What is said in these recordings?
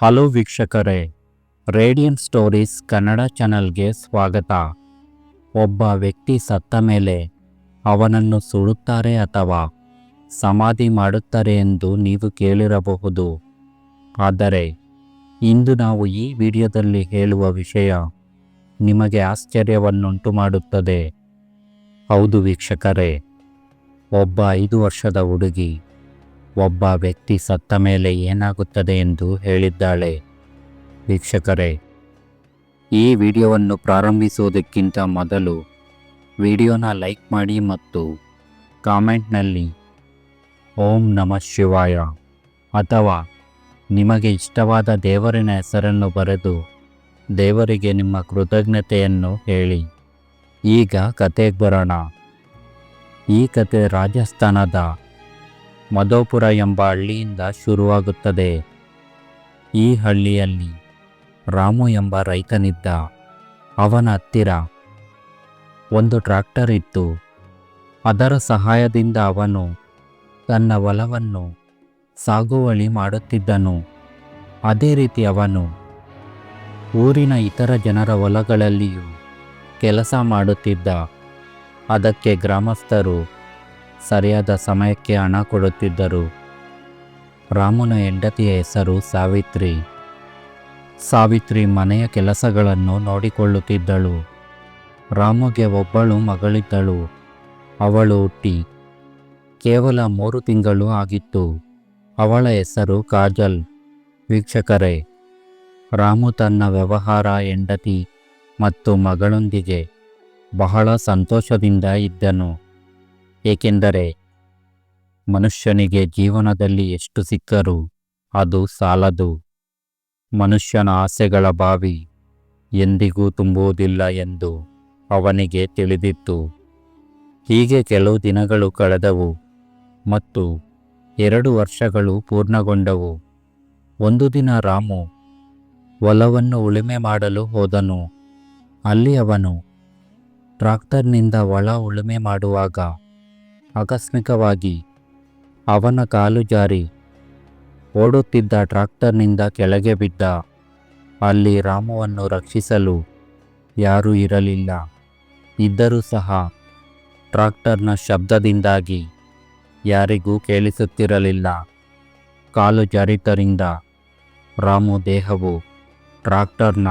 Hello ವೀಕ್ಷಕರೇ, radian stories Kannada ಚಾನಲ್ಗೆ ಸ್ವಾಗತ. ಒಬ್ಬ ವ್ಯಕ್ತಿ ಸತ್ತ ಮೇಲೆ ಅವನನ್ನು ಸುಡುತ್ತಾರೆ ಅಥವಾ ಸಮಾಧಿ ಮಾಡುತ್ತಾರೆ ಎಂದು ನೀವು ಕೇಳಿರಬಹುದು. ಆದರೆ ಇಂದು ನಾವು ಈ ವಿಡಿಯೋದಲ್ಲಿ ಹೇಳುವ ವಿಷಯ ನಿಮಗೆ ಆಶ್ಚರ್ಯವನ್ನುಂಟು ಮಾಡುತ್ತದೆ ಹೌದು ವೀಕ್ಷಕರೇ, ಒಬ್ಬ ಐದು ವರ್ಷದ ಹುಡುಗಿ ಒಬ್ಬ ವ್ಯಕ್ತಿ ಸತ್ತ ಮೇಲೆ ಏನಾಗುತ್ತದೆ ಎಂದು ಹೇಳಿದ್ದಾಳೆ. ವೀಕ್ಷಕರೇ, ಈ ವಿಡಿಯೋವನ್ನು ಪ್ರಾರಂಭಿಸುವುದಕ್ಕಿಂತ ಮೊದಲು ವಿಡಿಯೋನ ಲೈಕ್ ಮಾಡಿ ಮತ್ತು ಕಾಮೆಂಟ್ನಲ್ಲಿ ಓಂ ನಮಃ ಶಿವಾಯ ಅಥವಾ ನಿಮಗೆ ಇಷ್ಟವಾದ ದೇವರಿನ ಹೆಸರನ್ನು ಬರೆದು ದೇವರಿಗೆ ನಿಮ್ಮ ಕೃತಜ್ಞತೆಯನ್ನು ಹೇಳಿ. ಈಗ ಕತೆಗೆ ಬರೋಣ. ಈ ಕತೆ ರಾಜಸ್ಥಾನದ ಮಧೋಪುರ ಎಂಬ ಹಳ್ಳಿಯಿಂದ ಶುರುವಾಗುತ್ತದೆ. ಈ ಹಳ್ಳಿಯಲ್ಲಿ ರಾಮು ಎಂಬ ರೈತನಿದ್ದ. ಅವನ ಹತ್ತಿರ ಒಂದು ಟ್ರ್ಯಾಕ್ಟರ್ ಇತ್ತು. ಅದರ ಸಹಾಯದಿಂದ ಅವನು ತನ್ನ ಹೊಲವನ್ನು ಸಾಗುವಳಿ ಮಾಡುತ್ತಿದ್ದನು. ಅದೇ ರೀತಿ ಅವನು ಊರಿನ ಇತರ ಜನರ ಹೊಲಗಳಲ್ಲಿಯೂ ಕೆಲಸ ಮಾಡುತ್ತಿದ್ದ. ಅದಕ್ಕೆ ಗ್ರಾಮಸ್ಥರು ಸರಿಯಾದ ಸಮಯಕ್ಕೆ ಹಣ ಕೊಡುತ್ತಿದ್ದರು. ರಾಮನ ಹೆಂಡತಿಯ ಹೆಸರು ಸಾವಿತ್ರಿ. ಸಾವಿತ್ರಿ ಮನೆಯ ಕೆಲಸಗಳನ್ನು ನೋಡಿಕೊಳ್ಳುತ್ತಿದ್ದಳು. ರಾಮುಗೆ ಒಬ್ಬಳು ಮಗಳಿದ್ದಳು. ಅವಳು ಹುಟ್ಟಿ. ಕೇವಲ ಮೂರು ತಿಂಗಳು ಆಗಿತ್ತು. ಅವಳ ಹೆಸರು ಕಾಜಲ್. ವೀಕ್ಷಕರೇ, ರಾಮು ತನ್ನ ವ್ಯವಹಾರ, ಹೆಂಡತಿ ಮತ್ತು ಮಗಳೊಂದಿಗೆ ಬಹಳ ಸಂತೋಷದಿಂದ ಇದ್ದನು. ಏಕೆಂದರೆ ಮನುಷ್ಯನಿಗೆ ಜೀವನದಲ್ಲಿ ಎಷ್ಟು ಸಿಕ್ಕರೂ, ಅದು ಸಾಲದು. ಮನುಷ್ಯನ ಆಸೆಗಳ ಬಾವಿ ಎಂದಿಗೂ ತುಂಬುವುದಿಲ್ಲ ಎಂದು ಅವನಿಗೆ ತಿಳಿದಿತ್ತು. ಹೀಗೆ ಕೆಲವು ದಿನಗಳು ಕಳೆದವು ಮತ್ತು ಎರಡು ವರ್ಷಗಳು ಪೂರ್ಣಗೊಂಡವು. ಒಂದು ದಿನ ರಾಮು ಹೊಲವನ್ನು ಉಳುಮೆ ಮಾಡಲು ಹೋದನು. ಅಲ್ಲಿ ಅವನು ಟ್ರಾಕ್ಟರ್ನಿಂದ ಒಳ ಉಳುಮೆ ಮಾಡುವಾಗ ಆಕಸ್ಮಿಕವಾಗಿ ಅವನ ಕಾಲು ಜಾರಿ ಓಡುತ್ತಿದ್ದ ಟ್ರಾಕ್ಟರ್ನಿಂದ ಕೆಳಗೆ ಬಿದ್ದ ಅಲ್ಲಿ ರಾಮುವನ್ನು ರಕ್ಷಿಸಲು ಯಾರೂ ಇರಲಿಲ್ಲ. ಇದ್ದರೂ ಸಹ ಟ್ರಾಕ್ಟರ್ನ ಶಬ್ದದಿಂದಾಗಿ ಯಾರಿಗೂ ಕೇಳಿಸುತ್ತಿರಲಿಲ್ಲ. ಕಾಲು ಜಾರಿದ್ದರಿಂದ ರಾಮು ದೇಹವು ಟ್ರಾಕ್ಟರ್ನ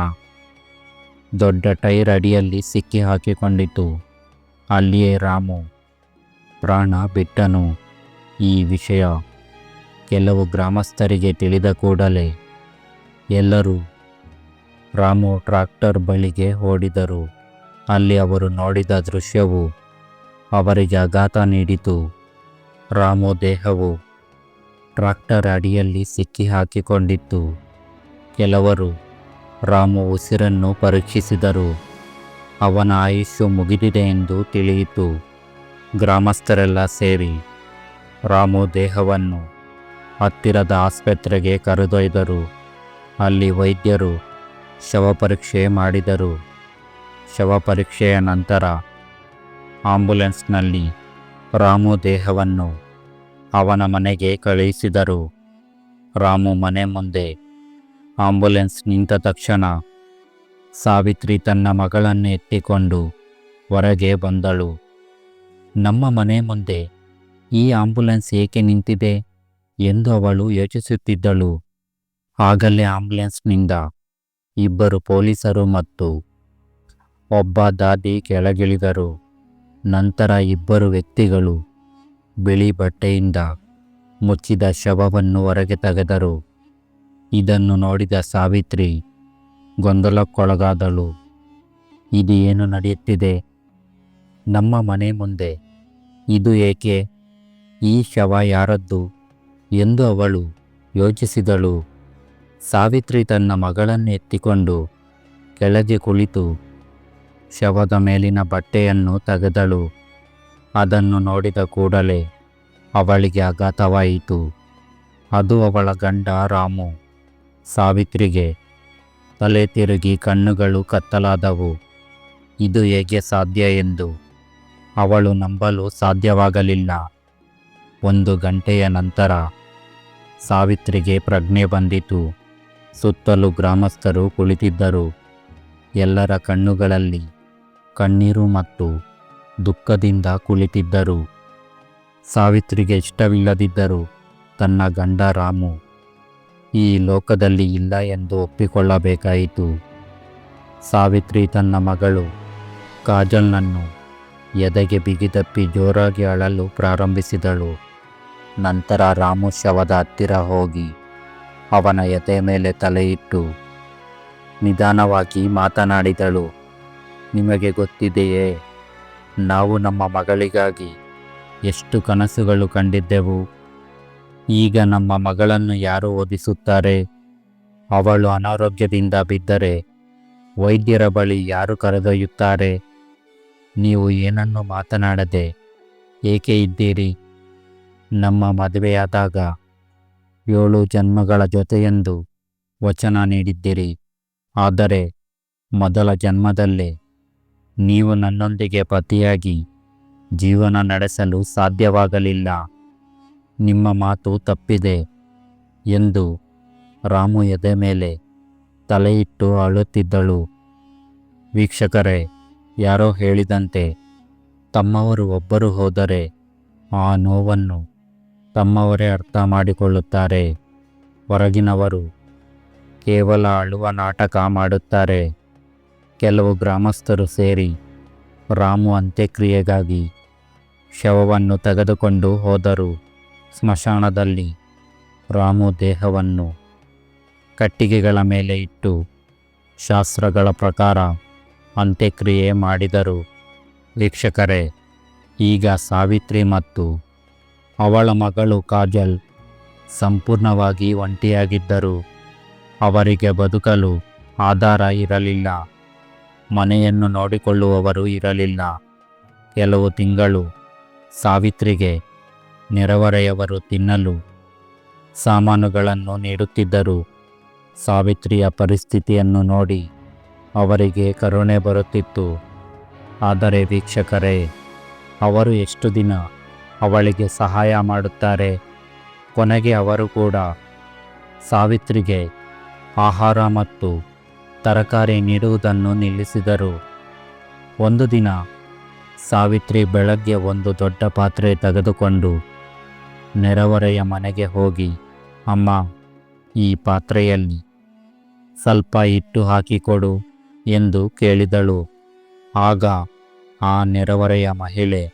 ದೊಡ್ಡ ಟೈರ್ ಅಡಿಯಲ್ಲಿ ಸಿಕ್ಕಿ ಹಾಕಿಕೊಂಡಿತು ಅಲ್ಲಿಯೇ ರಾಮು ಪ್ರಾಣ ಬಿಟ್ಟನು. ಈ ವಿಷಯ ಕೆಲವು ಗ್ರಾಮಸ್ಥರಿಗೆ ತಿಳಿದ ಕೂಡಲೇ ಎಲ್ಲರೂ ರಾಮು ಟ್ರಾಕ್ಟರ್ ಬಳಿಗೆ ಓಡಿದರು. ಅಲ್ಲಿ ಅವರು ನೋಡಿದ ದೃಶ್ಯವು ಅವರಿಗೆ ಆಘಾತ ನೀಡಿತು. ರಾಮು ದೇಹವು ಟ್ರಾಕ್ಟರ್ ಅಡಿಯಲ್ಲಿ ಸಿಕ್ಕಿ ಹಾಕಿಕೊಂಡಿತ್ತು ಕೆಲವರು ರಾಮು ಉಸಿರನ್ನು ಪರೀಕ್ಷಿಸಿದರು. ಅವನ ಆಯುಷ್ಯು ಮುಗಿದಿದೆ ಎಂದು ತಿಳಿಯಿತು. ಗ್ರಾಮಸ್ಥರೆಲ್ಲ ಸೇರಿ ರಾಮು ದೇಹವನ್ನು ಹತ್ತಿರದ ಆಸ್ಪತ್ರೆಗೆ ಕರೆದೊಯ್ದರು. ಅಲ್ಲಿ ವೈದ್ಯರು ಶವ ಪರೀಕ್ಷೆ ಮಾಡಿದರು. ಶವ ಪರೀಕ್ಷೆಯ ನಂತರ ಆಂಬ್ಯುಲೆನ್ಸ್ನಲ್ಲಿ ರಾಮು ದೇಹವನ್ನು ಅವನ ಮನೆಗೆ ಕಳುಹಿಸಿದರು. ರಾಮು ಮನೆ ಮುಂದೆ ಆಂಬ್ಯುಲೆನ್ಸ್ ನಿಂತ ತಕ್ಷಣ ಸಾವಿತ್ರಿ ತನ್ನ ಮಗಳನ್ನು ಎತ್ತಿಕೊಂಡು ಹೊರಗೆ ಬಂದಳು. ನಮ್ಮ ಮನೆ ಮುಂದೆ ಈ ಆಂಬ್ಯುಲೆನ್ಸ್ ಏಕೆ ನಿಂತಿದೆ ಎಂದು ಅವಳು ಯೋಚಿಸುತ್ತಿದ್ದಳು. ಆಗಲೇ ಆಂಬ್ಯುಲೆನ್ಸ್ನಿಂದ ಇಬ್ಬರು ಪೊಲೀಸರು ಮತ್ತು ಒಬ್ಬ ದಾದಿ ಕೆಳಗಿಳಿದರು. ನಂತರ ಇಬ್ಬರು ವ್ಯಕ್ತಿಗಳು ಬಿಳಿ ಬಟ್ಟೆಯಿಂದ ಮುಚ್ಚಿದ ಶವವನ್ನು ಹೊರಗೆ ತೆಗೆದರು. ಇದನ್ನು ನೋಡಿದ ಸಾವಿತ್ರಿ ಗೊಂದಲಕ್ಕೊಳಗಾದಳು. ಇದು ಏನು ನಡೆಯುತ್ತಿದೆ? ನಮ್ಮ ಮನೆ ಮುಂದೆ ಇದು ಏಕೆ? ಈ ಶವ ಯಾರದ್ದು? ಎಂದು ಅವಳು ಯೋಚಿಸಿದಳು. ಸಾವಿತ್ರಿ ತನ್ನ ಮಗಳನ್ನು ಎತ್ತಿಕೊಂಡು ಕೆಳಗೆ ಕುಳಿತು ಶವದ ಮೇಲಿನ ಬಟ್ಟೆಯನ್ನು ತೆಗೆದಳು. ಅದನ್ನು ನೋಡಿದ ಕೂಡಲೇ ಅವಳಿಗೆ ಆಘಾತವಾಯಿತು. ಅದು ಅವಳ ಗಂಡ ರಾಮು. ಸಾವಿತ್ರಿಗೆ ತಲೆ ತಿರುಗಿ ಕಣ್ಣುಗಳು ಕತ್ತಲಾದವು. ಇದು ಹೇಗೆ ಸಾಧ್ಯ ಎಂದು ಅವಳು ನಂಬಲು ಸಾಧ್ಯವಾಗಲಿಲ್ಲ. ಒಂದು ಗಂಟೆಯ ನಂತರ ಸಾವಿತ್ರಿಗೆ ಪ್ರಜ್ಞೆ ಬಂದಿತು. ಸುತ್ತಲೂ ಗ್ರಾಮಸ್ಥರು ಕುಳಿತಿದ್ದರು. ಎಲ್ಲರ ಕಣ್ಣುಗಳಲ್ಲಿ ಕಣ್ಣೀರು ಮತ್ತು ದುಃಖದಿಂದ ಕುಳಿತಿದ್ದರು. ಸಾವಿತ್ರಿಗೆ ಇಷ್ಟವಿಲ್ಲದಿದ್ದರು ತನ್ನ ಗಂಡ ರಾಮು ಈ ಲೋಕದಲ್ಲಿ ಇಲ್ಲ ಎಂದು ಒಪ್ಪಿಕೊಳ್ಳಬೇಕಾಯಿತು. ಸಾವಿತ್ರಿ ತನ್ನ ಮಗಳು ಕಾಜಲ್ನನ್ನು ಎದೆಗೆ ಬಿಗಿದಪ್ಪಿ ಜೋರಾಗಿ ಅಳಲು ಪ್ರಾರಂಭಿಸಿದಳು. ನಂತರ ರಾಮು ಶವದ ಹತ್ತಿರ ಹೋಗಿ ಅವನ ಎದೆ ಮೇಲೆ ತಲೆಯಿಟ್ಟು ನಿಧಾನವಾಗಿ ಮಾತನಾಡಿದಳು, ನಿಮಗೆ ಗೊತ್ತಿದೆಯೇ, ನಾವು ನಮ್ಮ ಮಗಳಿಗಾಗಿ ಎಷ್ಟು ಕನಸುಗಳು ಕಂಡಿದ್ದೆವು. ಈಗ ನಮ್ಮ ಮಗಳನ್ನು ಯಾರು ಓದಿಸುತ್ತಾರೆ? ಅವಳು ಅನಾರೋಗ್ಯದಿಂದ ಬಿದ್ದರೆ ವೈದ್ಯರ ಬಳಿ ಯಾರು ಕರೆದೊಯ್ಯುತ್ತಾರೆ? ನೀವು ಏನನ್ನು ಮಾತನಾಡದೆ ಏಕೆ ಇದ್ದೀರಿ? ನಮ್ಮ ಮದುವೆಯಾದಾಗ ಏಳು ಜನ್ಮಗಳ ಜೊತೆಯೆಂದು ವಚನ ನೀಡಿದ್ದೀರಿ. ಆದರೆ ಮೊದಲ ಜನ್ಮದಲ್ಲೇ ನೀವು ನನ್ನೊಂದಿಗೆ ಪತಿಯಾಗಿ ಜೀವನ ನಡೆಸಲು ಸಾಧ್ಯವಾಗಲಿಲ್ಲ. ನಿಮ್ಮ ಮಾತು ತಪ್ಪಿದೆ ಎಂದು ರಾಮು ಎದೆ ಮೇಲೆ ತಲೆಯಿಟ್ಟು ಅಳುತ್ತಿದ್ದಳು. ವೀಕ್ಷಕರೇ ಯಾರೋ ಹೇಳಿದಂತೆ ತಮ್ಮವರು ಒಬ್ಬರು ಹೋದರೆ ಆ ನೋವನ್ನು ತಮ್ಮವರೇ ಅರ್ಥ ಮಾಡಿಕೊಳ್ಳುತ್ತಾರೆ. ಹೊರಗಿನವರು ಕೇವಲ ಅಳುವ ನಾಟಕ ಮಾಡುತ್ತಾರೆ. ಕೆಲವು ಗ್ರಾಮಸ್ಥರು ಸೇರಿ ರಾಮು ಅಂತ್ಯಕ್ರಿಯೆಗಾಗಿ ಶವವನ್ನು ತೆಗೆದುಕೊಂಡು ಹೋದರು. ಸ್ಮಶಾನದಲ್ಲಿ ರಾಮು ದೇಹವನ್ನು ಕಟ್ಟಿಗೆಗಳ ಮೇಲೆ ಇಟ್ಟು ಶಾಸ್ತ್ರಗಳ ಪ್ರಕಾರ ಅಂತ್ಯಕ್ರಿಯೆ ಮಾಡಿದರು. ವೀಕ್ಷಕರೇ, ಈಗ ಸಾವಿತ್ರಿ ಮತ್ತು ಅವಳ ಮಗಳು ಕಾಜಲ್ ಸಂಪೂರ್ಣವಾಗಿ ಒಂಟಿಯಾಗಿದ್ದರು. ಅವರಿಗೆ ಬದುಕಲು ಆಧಾರ ಇರಲಿಲ್ಲ. ಮನೆಯನ್ನು ನೋಡಿಕೊಳ್ಳುವವರು ಇರಲಿಲ್ಲ. ಕೆಲವು ತಿಂಗಳು ಸಾವಿತ್ರಿಗೆ ನೆರವರೆಯವರು ತಿನ್ನಲು ಸಾಮಾನುಗಳನ್ನು ನೀಡುತ್ತಿದ್ದರು. ಸಾವಿತ್ರಿಯ ಪರಿಸ್ಥಿತಿಯನ್ನು ನೋಡಿ ಅವರಿಗೆ ಕರುಣೆ ಬರುತ್ತಿತ್ತು. ಆದರೆ ವೀಕ್ಷಕರೇ, ಅವರು ಎಷ್ಟು ದಿನ ಅವಳಿಗೆ ಸಹಾಯ ಮಾಡುತ್ತಾರೆ? ಕೊನೆಗೆ ಅವರು ಕೂಡ ಸಾವಿತ್ರಿಗೆ ಆಹಾರ ಮತ್ತು ತರಕಾರಿ ನೀಡುವುದನ್ನು ನಿಲ್ಲಿಸಿದರು. ಒಂದು ದಿನ ಸಾವಿತ್ರಿ ಬೆಳಗ್ಗೆ ಒಂದು ದೊಡ್ಡ ಪಾತ್ರೆ ತೆಗೆದುಕೊಂಡು ನೆರೆಹೊರೆಯ ಮನೆಗೆ ಹೋಗಿ, ಅಮ್ಮ, ಈ ಪಾತ್ರೆಯಲ್ಲಿ ಸ್ವಲ್ಪ ಇಟ್ಟು ಹಾಕಿಕೊಡು. ಎಂದು ಕೇಳಿದಳು. ಆಗ ಆ ನೆರೆಹೊರೆಯ ಮಹಿಳೆ,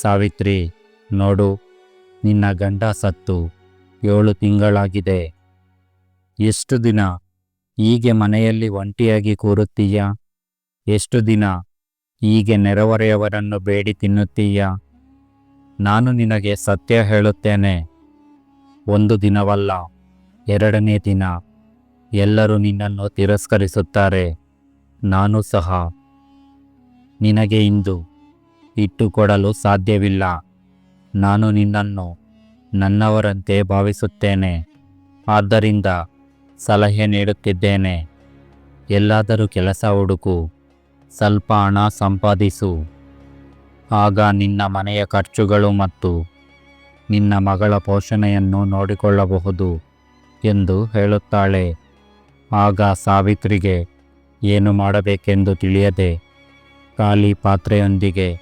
ಸಾವಿತ್ರಿ, ನೋಡು, ನಿನ್ನ ಗಂಡ ಸತ್ತು. ಏಳು ತಿಂಗಳಾಗಿದೆ. ಎಷ್ಟು ದಿನ ಹೀಗೆ ಮನೆಯಲ್ಲಿ ಒಂಟಿಯಾಗಿ ಕೂರುತ್ತೀಯ? ಎಷ್ಟು ದಿನ ಹೀಗೆ ನೆರೆಹೊರೆಯವರನ್ನು ಬೇಡಿ ತಿನ್ನುತ್ತೀಯ? ನಾನು ನಿನಗೆ ಸತ್ಯ ಹೇಳುತ್ತೇನೆ. ಒಂದು ದಿನವಲ್ಲ, ಎರಡನೇ ದಿನ. ಎಲ್ಲರೂ ನಿನ್ನನ್ನು ತಿರಸ್ಕರಿಸುತ್ತಾರೆ. ನಾನು ಸಹ. ನಿನಗೆ ಇಂದು ಇಟ್ಟುಕೊಡಲು ಸಾಧ್ಯವಿಲ್ಲ. ನಾನು ನಿನ್ನನ್ನು ನನ್ನವರಂತೆ ಭಾವಿಸುತ್ತೇನೆ. ಆದ್ದರಿಂದ ಸಲಹೆ ನೀಡುತ್ತಿದ್ದೇನೆ. ಎಲ್ಲಾದರೂ ಕೆಲಸ ಹುಡುಕು. ಸ್ವಲ್ಪ ಹಣ ಸಂಪಾದಿಸು. ಆಗ ನಿನ್ನ ಮನೆಯ ಖರ್ಚುಗಳು ಮತ್ತು ನಿನ್ನ ಮಗಳ ಪೋಷಣೆಯನ್ನು ನೋಡಿಕೊಳ್ಳಬಹುದು ಎಂದು ಹೇಳುತ್ತಾಳೆ. ಆಗ ಸಾವಿತ್ರಿಗೆ ಏನು ಮಾಡಬೇಕೆಂದು ತಿಳಿಯದೆ ಖಾಲಿ ಪಾತ್ರೆಯೊಂದಿಗೆ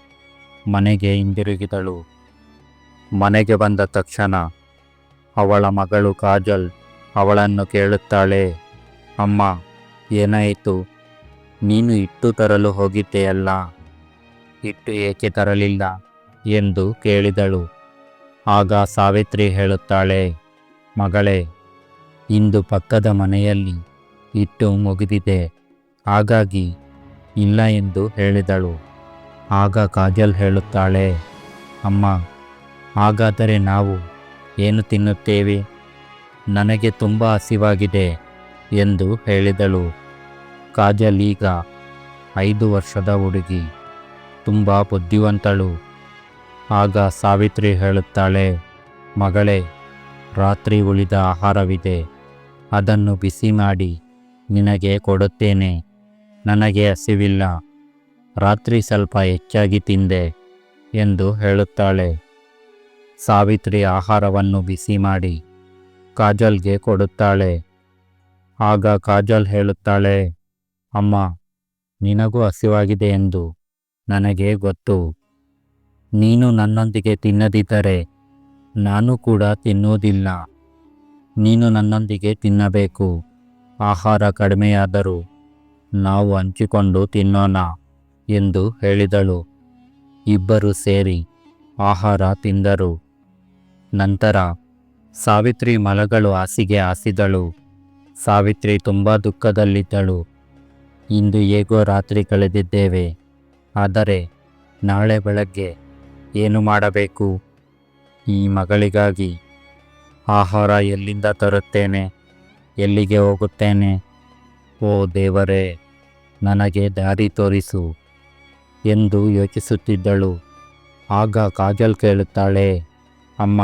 ಮನೆಗೆ ಹಿಂದಿರುಗಿದಳು. ಮನೆಗೆ ಬಂದ ತಕ್ಷಣ ಅವಳ ಮಗಳು ಕಾಜಲ್ ಅವಳನ್ನು ಕೇಳುತ್ತಾಳೆ, ಅಮ್ಮ, ಏನಾಯಿತು? ನೀನು ಇಟ್ಟು ತರಲು ಹೋಗಿದ್ದೆಯಲ್ಲ? ಇಟ್ಟು ಏಕೆ ತರಲಿಲ್ಲ? ಎಂದು ಕೇಳಿದಳು. ಆಗ ಸಾವಿತ್ರಿ ಹೇಳುತ್ತಾಳೆ, ಮಗಳೇ, ಇಂದು ಪಕ್ಕದ ಮನೆಯಲ್ಲಿ ಇಟ್ಟು ಮುಗಿದಿದೆ. ಹಾಗಾಗಿ ಇಲ್ಲ ಎಂದು ಹೇಳಿದಳು. ಆಗ ಕಾಜಲ್ ಹೇಳುತ್ತಾಳೆ, ಅಮ್ಮ, ಹಾಗಾದರೆ ನಾವು ಏನು ತಿನ್ನುತ್ತೇವೆ? ನನಗೆ ತುಂಬ ಹಸಿವಾಗಿದೆ ಎಂದು ಹೇಳಿದಳು. ಕಾಜಲ್ ಈಗ ಐದು ವರ್ಷದ ಹುಡುಗಿ, ತುಂಬ ಬುದ್ಧಿವಂತಳು. ಆಗ ಸಾವಿತ್ರಿ ಹೇಳುತ್ತಾಳೆ, ಮಗಳೇ, ರಾತ್ರಿ ಉಳಿದ ಆಹಾರವಿದೆ. ಅದನ್ನು ಬಿಸಿ ಮಾಡಿ ನಿನಗೆ ಕೊಡುತ್ತೇನೆ. ನನಗೆ ಹಸಿವಿಲ್ಲ. ರಾತ್ರಿ ಸ್ವಲ್ಪ ಹೆಚ್ಚಾಗಿ ತಿಂದೆ ಎಂದು ಹೇಳುತ್ತಾಳೆ. ಸಾವಿತ್ರಿ ಆಹಾರವನ್ನು ಬಿಸಿ ಮಾಡಿ ಕಾಜಲ್ಗೆ ಕೊಡುತ್ತಾಳೆ. ಆಗ ಕಾಜಲ್ ಹೇಳುತ್ತಾಳೆ, ಅಮ್ಮ, ನಿನಗೂ ಹಸಿವಾಗಿದೆ ಎಂದು ನನಗೆ ಗೊತ್ತು. ನೀನು ನನ್ನೊಂದಿಗೆ ತಿನ್ನದಿದ್ದರೆ ನಾನು ಕೂಡ ತಿನ್ನುವುದಿಲ್ಲ. ನೀನು ನನ್ನೊಂದಿಗೆ ತಿನ್ನಬೇಕು. ಆಹಾರ ಕಡಿಮೆಯಾದರೂ ನಾವು ಹಂಚಿಕೊಂಡು ತಿನ್ನೋಣ ಎಂದು ಹೇಳಿದಳು. ಇಬ್ಬರು ಸೇರಿ ಆಹಾರ ತಿಂದರು. ನಂತರ ಸಾವಿತ್ರಿ ಮಲಗಳು ಹಾಸಿಗೆ ಹಾಸಿದಳು. ಸಾವಿತ್ರಿ ತುಂಬ ದುಃಖದಲ್ಲಿದ್ದಳು. ಇಂದು ಹೇಗೋ ರಾತ್ರಿ ಕಳೆದಿದ್ದೇವೆ. ಆದರೆ ನಾಳೆ ಬೆಳಗ್ಗೆ ಏನು ಮಾಡಬೇಕು? ಈ ಮಗಳಿಗಾಗಿ ಆಹಾರ ಎಲ್ಲಿಂದ ತರುತ್ತೇನೆ? ಎಲ್ಲಿಗೆ ಹೋಗುತ್ತೇನೆ? ಓ ದೇವರೇ! ನನಗೆ ದಾರಿ ತೋರಿಸು ಎಂದು ಯೋಚಿಸುತ್ತಿದ್ದಳು. ಆಗ ಕಾಜಲ್ ಕೇಳುತ್ತಾಳೆ, ಅಮ್ಮ,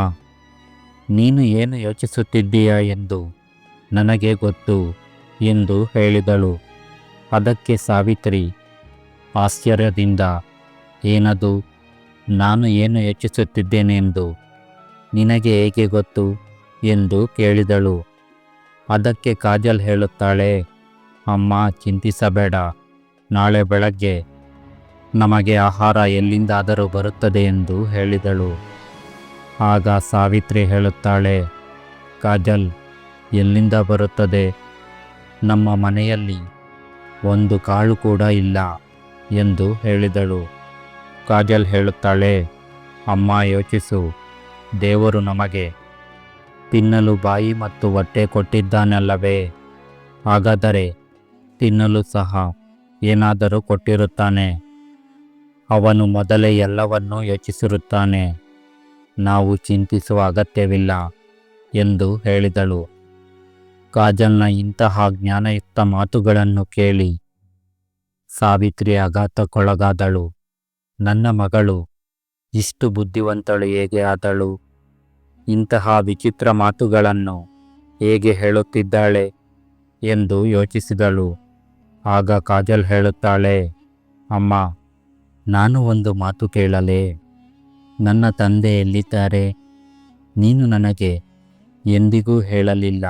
ನೀನು ಏನು ಯೋಚಿಸುತ್ತಿದ್ದೀಯಾ ಎಂದು ನನಗೆ ಗೊತ್ತು ಎಂದು ಹೇಳಿದಳು. ಅದಕ್ಕೆ ಸಾವಿತ್ರಿ, ಆಶ್ಚರ್ಯದಿಂದ ಏನದು? ನಾನು ಏನು ಯೋಚಿಸುತ್ತಿದ್ದೇನೆಂದು ನಿನಗೆ ಹೇಗೆ ಗೊತ್ತು? ಎಂದು ಕೇಳಿದಳು. ಅದಕ್ಕೆ ಕಾಜಲ್ ಹೇಳುತ್ತಾಳೆ ಅಮ್ಮ, ಚಿಂತಿಸಬೇಡ. ನಾಳೆ ಬೆಳಗ್ಗೆ ನಮಗೆ ಆಹಾರ ಎಲ್ಲಿಂದಾದರೂ ಬರುತ್ತದೆ ಎಂದು ಹೇಳಿದಳು. ಆಗ ಸಾವಿತ್ರಿ ಹೇಳುತ್ತಾಳೆ, ಕಾಜಲ್, ಎಲ್ಲಿಂದ ಬರುತ್ತದೆ? ನಮ್ಮ ಮನೆಯಲ್ಲಿ ಒಂದು ಕಾಳು ಕೂಡ ಇಲ್ಲ ಎಂದು ಹೇಳಿದಳು. ಕಾಜಲ್ ಹೇಳುತ್ತಾಳೆ, ಅಮ್ಮ, ಯೋಚಿಸು. ದೇವರು ನಮಗೆ ತಿನ್ನಲು ಬಾಯಿ ಮತ್ತು ಹೊಟ್ಟೆ ಕೊಟ್ಟಿದ್ದಾನಲ್ಲವೇ? ಹಾಗಾದರೆ ತಿನ್ನಲು ಸಹ ಏನಾದರೂ ಕೊಟ್ಟಿರುತ್ತಾನೆ. ಅವನು ಮೊದಲೇ ಎಲ್ಲವನ್ನೂ ಯೋಚಿಸಿರುತ್ತಾನೆ. ನಾವು ಚಿಂತಿಸುವ ಅಗತ್ಯವಿಲ್ಲ ಎಂದು ಹೇಳಿದಳು. ಕಾಜಲ್ನ ಇಂತಹ ಜ್ಞಾನಯುಕ್ತ ಮಾತುಗಳನ್ನು ಕೇಳಿ ಸಾವಿತ್ರಿ ಆಘಾತಕ್ಕೊಳಗಾದಳು. ನನ್ನ ಮಗಳು ಇಷ್ಟು ಬುದ್ಧಿವಂತಳು ಹೇಗೆ ಆದಳು? ಇಂತಹ ವಿಚಿತ್ರ ಮಾತುಗಳನ್ನು ಹೇಗೆ ಹೇಳುತ್ತಿದ್ದಾಳೆ ಎಂದು ಯೋಚಿಸಿದಳು. ಆಗ ಕಾಜಲ್ ಹೇಳುತ್ತಾಳೆ, ಅಮ್ಮ, ನಾನು ಒಂದು ಮಾತು ಕೇಳಲೆ. ನನ್ನ ತಂದೆ ಎಲ್ಲಿದ್ದಾರೆ? ನೀನು ನನಗೆ ಎಂದಿಗೂ ಹೇಳಲಿಲ್ಲ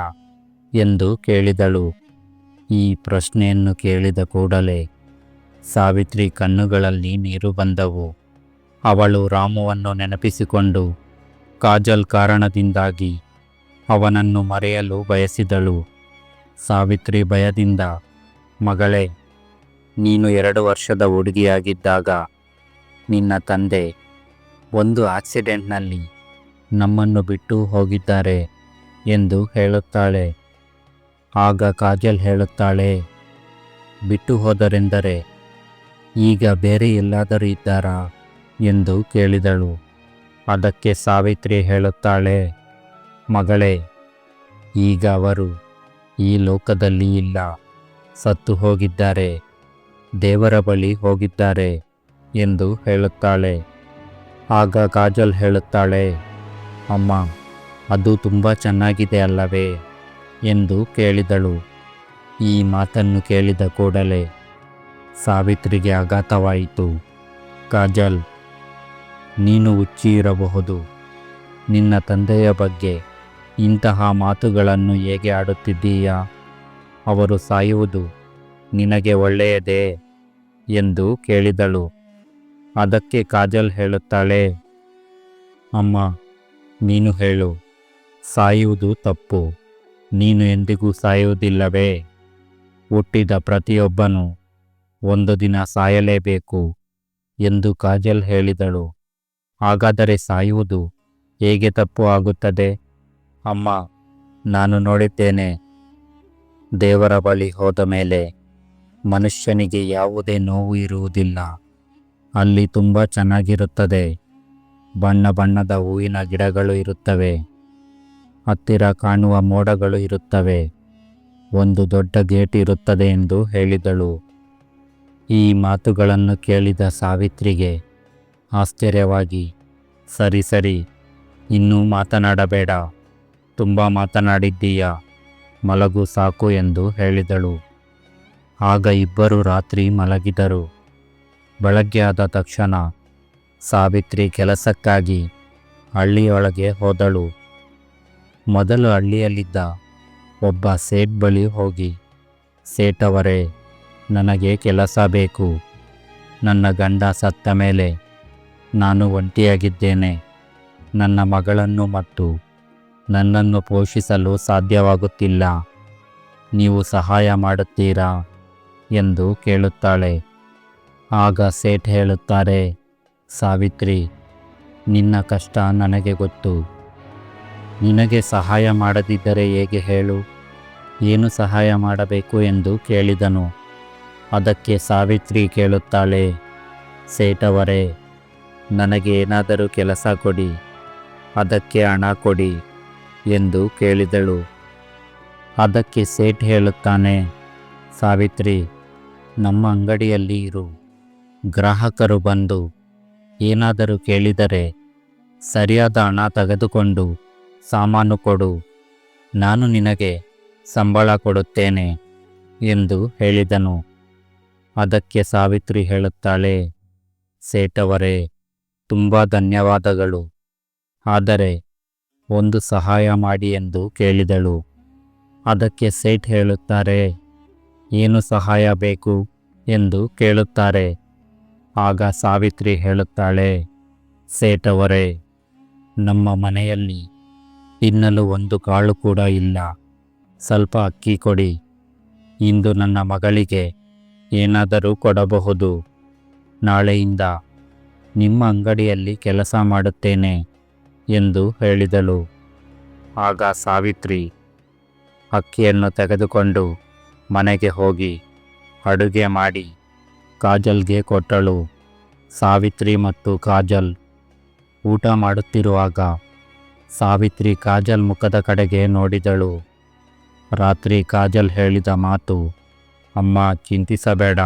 ಎಂದು ಕೇಳಿದಳು. ಈ ಪ್ರಶ್ನೆಯನ್ನು ಕೇಳಿದ ಕೂಡಲೇ ಸಾವಿತ್ರಿ ಕಣ್ಣುಗಳಲ್ಲಿ ನೀರು ಬಂದವು. ಅವಳು ರಾಮುವನ್ನು ನೆನಪಿಸಿಕೊಂಡು ಕಾಜಲ್ ಕಾರಣದಿಂದಾಗಿ ಅವನನ್ನು ಮರೆಯಲು ಬಯಸಿದಳು. ಸಾವಿತ್ರಿ ಭಯದಿಂದ ಮಗಳೇ, ನೀನು ಎರಡು ವರ್ಷದ ಹುಡುಗಿಯಾಗಿದ್ದಾಗ ನಿನ್ನ ತಂದೆ ಒಂದು ಆಕ್ಸಿಡೆಂಟ್ನಲ್ಲಿ ನಮ್ಮನ್ನು ಬಿಟ್ಟು ಹೋಗಿದ್ದಾರೆ ಎಂದು ಹೇಳುತ್ತಾಳೆ. ಆಗ ಕಾಜಲ್ ಹೇಳುತ್ತಾಳೆ, ಬಿಟ್ಟು ಹೋದರೆಂದರೆ ಈಗ ಬೇರೆ ಎಲ್ಲಾದರೂ ಇದ್ದಾರಾ? ಎಂದು ಕೇಳಿದಳು. ಅದಕ್ಕೆ ಸಾವಿತ್ರಿ ಹೇಳುತ್ತಾಳೆ, ಮಗಳೇ, ಈಗ ಅವರು ಈ ಲೋಕದಲ್ಲಿ ಇಲ್ಲ. ಸತ್ತು ಹೋಗಿದ್ದಾರೆ. ದೇವರ ಬಳಿ ಹೋಗಿದ್ದಾರೆ ಎಂದು ಹೇಳುತ್ತಾಳೆ. ಆಗ ಕಾಜಲ್ ಹೇಳುತ್ತಾಳೆ, ಅಮ್ಮ, ಅದು ತುಂಬ ಚೆನ್ನಾಗಿದೆ ಅಲ್ಲವೇ? ಎಂದು ಕೇಳಿದಳು. ಈ ಮಾತನ್ನು ಕೇಳಿದ ಕೂಡಲೇ ಸಾವಿತ್ರಿಗೆ ಆಘಾತವಾಯಿತು. ಕಾಜಲ್, ನೀನು ಹುಚ್ಚಿ ಇರಬಹುದು. ನಿನ್ನ ತಂದೆಯ ಬಗ್ಗೆ ಇಂತಹ ಮಾತುಗಳನ್ನು ಹೇಗೆ ಆಡುತ್ತಿದ್ದೀಯಾ? ಅವರು ಸಾಯುವುದು ನಿನಗೆ ಒಳ್ಳೆಯದೇ ಎಂದು ಕೇಳಿದಳು. ಅದಕ್ಕೆ ಕಾಜಲ್ ಹೇಳುತ್ತಾಳೆ, ಅಮ್ಮ, ನೀನು ಹೇಳು, ಸಾಯುವುದು ತಪ್ಪು. ನೀನು ಎಂದಿಗೂ ಸಾಯುವುದಿಲ್ಲವೇ? ಹುಟ್ಟಿದ ಪ್ರತಿಯೊಬ್ಬನು ಒಂದು ದಿನ ಸಾಯಲೇಬೇಕು ಎಂದು ಕಾಜಲ್ ಹೇಳಿದಳು. ಹಾಗಾದರೆ ಸಾಯುವುದು ಹೇಗೆ ತಪ್ಪು ಆಗುತ್ತದೆ? ಅಮ್ಮ, ನಾನು ನೋಡಿದ್ದೇನೆ. ದೇವರ ಬಳಿ ಹೋದ ಮೇಲೆ ಮನುಷ್ಯನಿಗೆ ಯಾವುದೇ ನೋವು ಇರುವುದಿಲ್ಲ. ಅಲ್ಲಿ ತುಂಬ ಚೆನ್ನಾಗಿರುತ್ತದೆ. ಬಣ್ಣ ಬಣ್ಣದ ಹೂವಿನ ಗಿಡಗಳು ಇರುತ್ತವೆ. ಹತ್ತಿರ ಕಾಣುವ ಮೋಡಗಳು ಇರುತ್ತವೆ. ಒಂದು ದೊಡ್ಡ ಗೇಟ್ ಇರುತ್ತದೆ ಎಂದು ಹೇಳಿದಳು. ಈ ಮಾತುಗಳನ್ನು ಕೇಳಿದ ಸಾವಿತ್ರಿಗೆ ಆಶ್ಚರ್ಯವಾಗಿ, ಸರಿ ಸರಿ, ಇನ್ನೂ ಮಾತನಾಡಬೇಡ. ತುಂಬ ಮಾತನಾಡಿದ್ದೀಯಾ? ಮಲಗು ಸಾಕು ಎಂದು ಹೇಳಿದಳು. ಆಗ ಇಬ್ಬರು ರಾತ್ರಿ ಮಲಗಿದರು. ಬೆಳಗ್ಗೆ ಆದ ತಕ್ಷಣ ಸಾವಿತ್ರಿ ಕೆಲಸಕ್ಕಾಗಿ ಹಳ್ಳಿಯೊಳಗೆ ಹೋದಳು. ಮೊದಲು ಹಳ್ಳಿಯಲ್ಲಿದ್ದ ಒಬ್ಬ ಸೇಠ್ ಬಳಿ ಹೋಗಿ ಸೇಠವರೇ ನನಗೆ ಕೆಲಸ ಬೇಕು. ನನ್ನ ಗಂಡ ಸತ್ತ ಮೇಲೆ ನಾನು ಒಂಟಿಯಾಗಿದ್ದೇನೆ. ನನ್ನ ಮಗಳನ್ನು ಮತ್ತು ನನ್ನನ್ನು ಪೋಷಿಸಲು ಸಾಧ್ಯವಾಗುತ್ತಿಲ್ಲ. ನೀವು ಸಹಾಯ ಮಾಡುತ್ತೀರಾ? ಎಂದು ಕೇಳುತ್ತಾಳೆ. ಆಗ ಸೇಠ್ ಹೇಳುತ್ತಾರೆ, ಸಾವಿತ್ರಿ, ನಿನ್ನ ಕಷ್ಟ ನನಗೆ ಗೊತ್ತು. ನಿನಗೆ ಸಹಾಯ ಮಾಡದಿದ್ದರೆ ಹೇಗೆ ಹೇಳು? ಏನು ಸಹಾಯ ಮಾಡಬೇಕು ಎಂದು ಕೇಳಿದನು. ಅದಕ್ಕೆ ಸಾವಿತ್ರಿ ಕೇಳುತ್ತಾಳೆ ಸೇಠವರೇ ನನಗೆ ಏನಾದರೂ ಕೆಲಸ ಕೊಡಿ. ಅದಕ್ಕೆ ಹಣ ಕೊಡಿ. ಎಂದು ಕೇಳಿದಳು. ಅದಕ್ಕೆ ಸೇಠ್ ಹೇಳುತ್ತಾನೆ, ಸಾವಿತ್ರಿ, ನಮ್ಮ ಅಂಗಡಿಯಲ್ಲಿ ಇರು. ಗ್ರಾಹಕರು ಬಂದು ಏನಾದರೂ ಕೇಳಿದರೆ ಸರಿಯಾದ ಹಣ ತೆಗೆದುಕೊಂಡು ಸಾಮಾನು ಕೊಡು. ನಾನು ನಿನಗೆ ಸಂಬಳ ಕೊಡುತ್ತೇನೆ ಎಂದು ಹೇಳಿದನು. ಅದಕ್ಕೆ ಸಾವಿತ್ರಿ ಹೇಳುತ್ತಾಳೆ, ಸೇಠವರೇ, ತುಂಬ ಧನ್ಯವಾದಗಳು. ಆದರೆ ಒಂದು ಸಹಾಯ ಮಾಡಿ ಎಂದು ಕೇಳಿದಳು. ಅದಕ್ಕೆ ಸೇಠ್ ಹೇಳುತ್ತಾರೆ, ಏನು ಸಹಾಯ ಬೇಕು? ಎಂದು ಕೇಳುತ್ತಾರೆ. ಆಗ ಸಾವಿತ್ರಿ ಹೇಳುತ್ತಾಳೆ ಅವರೇ ನಮ್ಮ ಮನೆಯಲ್ಲಿ ತಿನ್ನಲು ಒಂದು ಕಾಳು ಕೂಡ ಇಲ್ಲ. ಸ್ವಲ್ಪ ಅಕ್ಕಿ ಕೊಡಿ. ಇಂದು ನನ್ನ ಮಗಳಿಗೆ ಏನಾದರೂ ಕೊಡಬಹುದು. ನಾಳೆಯಿಂದ ನಿಮ್ಮ ಅಂಗಡಿಯಲ್ಲಿ ಕೆಲಸ ಮಾಡುತ್ತೇನೆ. ಎಂದು ಹೇಳಿದಳು. ಆಗ ಸಾವಿತ್ರಿ ಅಕ್ಕಿಯನ್ನು ತೆಗೆದುಕೊಂಡು ಮನೆಗೆ ಹೋಗಿ ಅಡುಗೆ ಮಾಡಿ ಕಾಜಲ್ಗೆ ಕೊಟ್ಟಳು. ಸಾವಿತ್ರಿ ಮತ್ತು ಕಾಜಲ್ ಊಟ ಮಾಡುತ್ತಿರುವಾಗ ಸಾವಿತ್ರಿ ಕಾಜಲ್ ಮುಖದ ಕಡೆಗೆ ನೋಡಿದಳು. ರಾತ್ರಿ ಕಾಜಲ್ ಹೇಳಿದ ಮಾತು, ಅಮ್ಮ, ಚಿಂತಿಸಬೇಡ.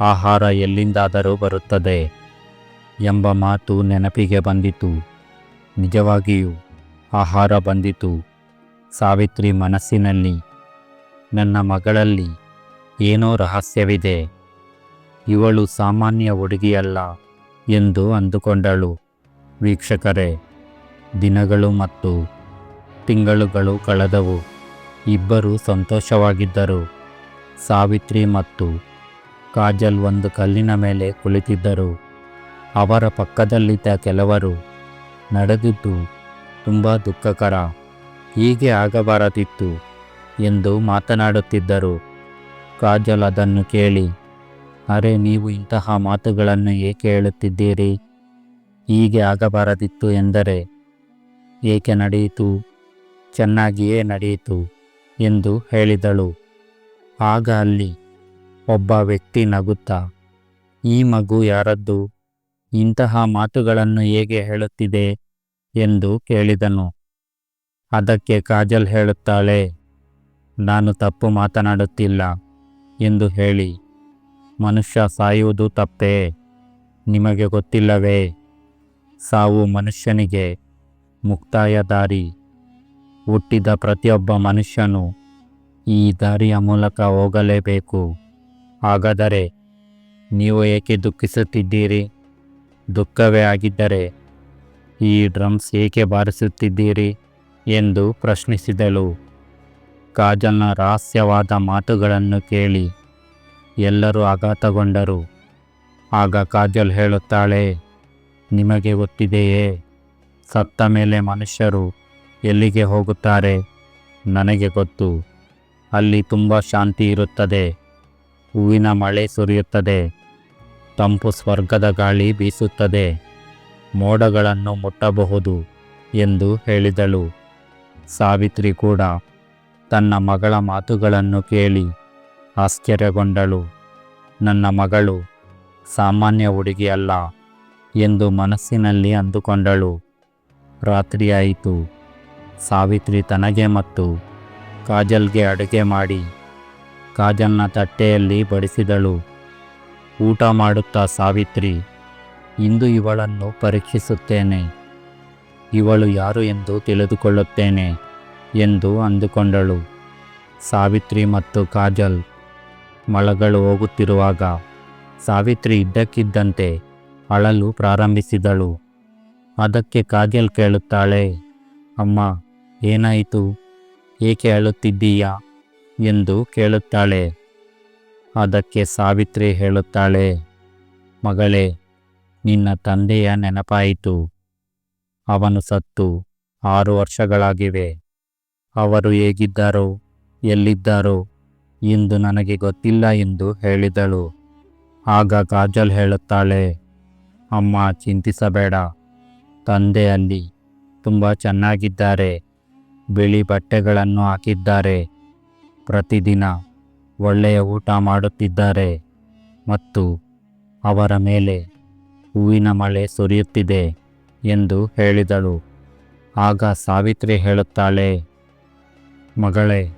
ಆಹಾರ ಎಲ್ಲಿಂದಾದರೂ ಬರುತ್ತದೆ ಎಂಬ ಮಾತು ನೆನಪಿಗೆ ಬಂದಿತು. ನಿಜವಾಗಿಯೂ ಆಹಾರ ಬಂದಿತು. ಸಾವಿತ್ರಿ ಮನಸ್ಸಿನಲ್ಲಿ, ನನ್ನ ಮಗಳಲ್ಲಿ ಏನೋ ರಹಸ್ಯವಿದೆ. ಇವಳು ಸಾಮಾನ್ಯ ಹುಡುಗಿಯಲ್ಲ ಎಂದು ಅಂದುಕೊಂಡಳು. ವೀಕ್ಷಕರೇ, ದಿನಗಳು ಮತ್ತು ತಿಂಗಳುಗಳು ಕಳೆದವು. ಇಬ್ಬರು ಸಂತೋಷವಾಗಿದ್ದರು. ಸಾವಿತ್ರಿ ಮತ್ತು ಕಾಜಲ್ ಒಂದು ಕಲ್ಲಿನ ಮೇಲೆ ಕುಳಿತಿದ್ದರು. ಅವರ ಪಕ್ಕದಲ್ಲಿದ್ದ ಕೆಲವರು ನಡೆದಿದ್ದು ತುಂಬ ದುಃಖಕರ. ಹೀಗೆ ಆಗಬಾರದಿತ್ತು ಎಂದು ಮಾತನಾಡುತ್ತಿದ್ದರು. ಕಾಜಲ್ ಅದನ್ನು ಕೇಳಿ, ಅರೆ, ನೀವು ಇಂತಹ ಮಾತುಗಳನ್ನು ಏಕೆ ಹೇಳುತ್ತಿದ್ದೀರಿ? ಹೀಗೆ ಆಗಬಾರದಿತ್ತು ಎಂದರೆ ಏಕೆ ನಡೆಯಿತು? ಚೆನ್ನಾಗಿಯೇ ನಡೆಯಿತು ಎಂದು ಹೇಳಿದಳು. ಆಗ ಅಲ್ಲಿ ಒಬ್ಬ ವ್ಯಕ್ತಿ ನಗುತ್ತಾ, ಈ ಮಗು ಯಾರದ್ದು? ಇಂತಹ ಮಾತುಗಳನ್ನು ಹೇಗೆ ಹೇಳುತ್ತಿದೆ ಎಂದು ಕೇಳಿದನು. ಅದಕ್ಕೆ ಕಾಜಲ್ ಹೇಳುತ್ತಾಳೆ, ನಾನು ತಪ್ಪು ಮಾತನಾಡುತ್ತಿಲ್ಲ ಎಂದು ಹೇಳಿ. ಮನುಷ್ಯ ಸಾಯುವುದು ತಪ್ಪೇ? ನಿಮಗೆ ಗೊತ್ತಿಲ್ಲವೇ? ಸಾವು ಮನುಷ್ಯನಿಗೆ ಮುಕ್ತಾಯ ದಾರಿ. ಹುಟ್ಟಿದ ಪ್ರತಿಯೊಬ್ಬ ಮನುಷ್ಯನು ಈ ದಾರಿಯ ಮೂಲಕ ಹೋಗಲೇಬೇಕು. ಹಾಗಾದರೆ ನೀವು ಏಕೆ ದುಃಖಿಸುತ್ತಿದ್ದೀರಿ? ದುಃಖವೇ ಆಗಿದ್ದರೆ, ಈ ಡ್ರಮ್ಸ್ ಏಕೆ ಬಾರಿಸುತ್ತಿದ್ದೀರಿ? ಎಂದು ಪ್ರಶ್ನಿಸಿದಳು. ಕಾಜಲ್ನ ರಹಸ್ಯವಾದ ಮಾತುಗಳನ್ನು ಕೇಳಿ ಎಲ್ಲರೂ ಆಘಾತಗೊಂಡರು. ಆಗ ಕಾಜಲ್ ಹೇಳುತ್ತಾಳೆ, ನಿಮಗೆ ಗೊತ್ತಿದೆಯೇ? ಸತ್ತ ಮೇಲೆ ಮನುಷ್ಯರು ಎಲ್ಲಿಗೆ ಹೋಗುತ್ತಾರೆ? ನನಗೆ ಗೊತ್ತು. ಅಲ್ಲಿ ತುಂಬ ಶಾಂತಿ ಇರುತ್ತದೆ. ಹೂವಿನ ಮಳೆ ಸುರಿಯುತ್ತದೆ. ತಂಪು ಸ್ವರ್ಗದ ಗಾಳಿ ಬೀಸುತ್ತದೆ. ಮೋಡಗಳನ್ನು ಮುಟ್ಟಬಹುದು ಎಂದು ಹೇಳಿದಳು. ಸಾವಿತ್ರಿ ಕೂಡ ತನ್ನ ಮಗಳ ಮಾತುಗಳನ್ನು ಕೇಳಿ ಆಶ್ಚರ್ಯಗೊಂಡಳು. ನನ್ನ ಮಗಳು ಸಾಮಾನ್ಯ ಹುಡುಗಿಯಲ್ಲ ಎಂದು ಮನಸ್ಸಿನಲ್ಲಿ ಅಂದುಕೊಂಡಳು. ರಾತ್ರಿಯಾಯಿತು ಸಾವಿತ್ರಿ ತನಗೆ ಮತ್ತು ಕಾಜಲ್ಗೆ ಅಡುಗೆ ಮಾಡಿ ಕಾಜಲ್ನ ತಟ್ಟೆಯಲ್ಲಿ ಬಡಿಸಿದಳು. ಊಟ ಮಾಡುತ್ತಾ ಸಾವಿತ್ರಿ, ಇಂದು ಇವಳನ್ನು ಪರೀಕ್ಷಿಸುತ್ತೇನೆ. ಇವಳು ಯಾರು ಎಂದು ತಿಳಿದುಕೊಳ್ಳುತ್ತೇನೆ ಎಂದು ಅಂದುಕೊಂಡಳು. ಸಾವಿತ್ರಿ ಮತ್ತು ಕಾಜಲ್ ಮಳಗಳು ಹೋಗುತ್ತಿರುವಾಗ ಸಾವಿತ್ರಿ ಇದ್ದಕ್ಕಿದ್ದಂತೆ ಅಳಲು ಪ್ರಾರಂಭಿಸಿದಳು. ಅದಕ್ಕೆ ಕಾಜಲ್ ಕೇಳುತ್ತಾಳೆ, ಅಮ್ಮ, ಏನಾಯಿತು? ಏಕೆ ಅಳುತ್ತಿದ್ದೀಯಾ? ಎಂದು ಕೇಳುತ್ತಾಳೆ. ಅದಕ್ಕೆ ಸಾವಿತ್ರಿ ಹೇಳುತ್ತಾಳೆ, ಮಗಳೇ, ನಿನ್ನ ತಂದೆಯ ನೆನಪಾಯಿತು. ಅವನು ಸತ್ತು, ಆರು ವರ್ಷಗಳಾಗಿವೆ. ಅವರು ಹೇಗಿದ್ದಾರೋ, ಎಲ್ಲಿದ್ದಾರೋ ಎಂದು ನನಗೆ ಗೊತ್ತಿಲ್ಲ ಎಂದು ಹೇಳಿದಳು. ಆಗ ಕಾಜಲ್ ಹೇಳುತ್ತಾಳೆ, ಅಮ್ಮ, ಚಿಂತಿಸಬೇಡ. ತಂದೆ ಅಲ್ಲಿ ತುಂಬ ಚೆನ್ನಾಗಿದ್ದಾರೆ. ಬಿಳಿ ಬಟ್ಟೆಗಳನ್ನು ಹಾಕಿದ್ದಾರೆ. ಪ್ರತಿದಿನ ಒಳ್ಳೆಯ ಊಟ ಮಾಡುತ್ತಿದ್ದಾರೆ ಮತ್ತು ಅವರ ಮೇಲೆ ಹೂವಿನ ಮಳೆ ಸುರಿಯುತ್ತಿದೆ ಎಂದು ಹೇಳಿದಳು. ಆಗ ಸಾವಿತ್ರಿ ಹೇಳುತ್ತಾಳೆ, ಮಗಳೇ,